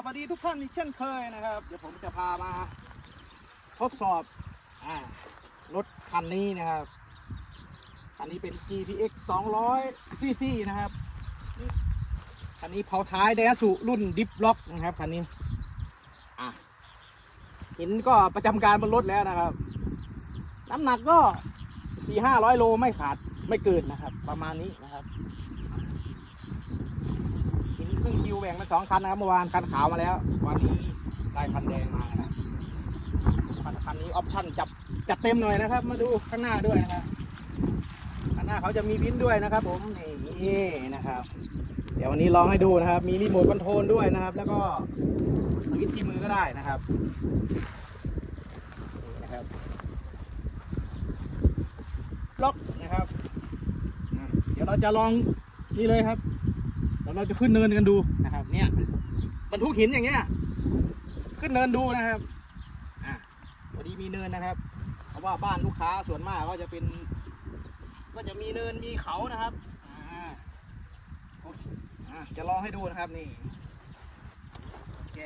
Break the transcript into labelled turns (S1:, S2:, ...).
S1: สวัสดีทุกท่านอีกเช่นเคยนะครับ เดี๋ยวผมจะพามา ทดสอบอรถคันนี้นะครับคันนี้เป็น GPX 200 cc นะครับคันนี้เผาท้ายไดสุรุ่นดิฟล็อกนะครับคันนี้อะหินก็ประจำการบนรถแล้วนะครับ น้ำหนักก็สี่ห้าร้อยโลไม่ขาดไม่เกินนะครับ ประมาณนี้นะครับ แบ่งเป็นสองคันนะครับเมื่อวานคันขาวมาแล้ว วันนี้ได้คันแดงมานะคันคันนี้ออปชั่นจับจัดเต็มหน่อยนะครับ มาดูข้างหน้าด้วยนะครับข้างหน้าเขาจะมีวินด้วยนะครับ ผมนี่นะครับ เดี๋ยววันนี้ลองให้ดูนะครับ มีรีโมทคอนโทรลด้วยนะครับ แล้วก็สวิตช์ที่มือก็ได้นะครับนี่นะครับล็อกนะครับเดี๋ยวเราจะลองนี่เลยครับแล้วเราจะขึ้นเนินกันดู บรรทุกหินอย่างเงี้ย ขึ้นเนินดูนะครับอ่าพอดีมีเนินนะครับ เพราะว่าบ้านลูกค้าส่วนมากก็จะเป็น ก็จะมีเนินมีเขานะครับอ่าจะลองให้ดูนะครับนี่โอเค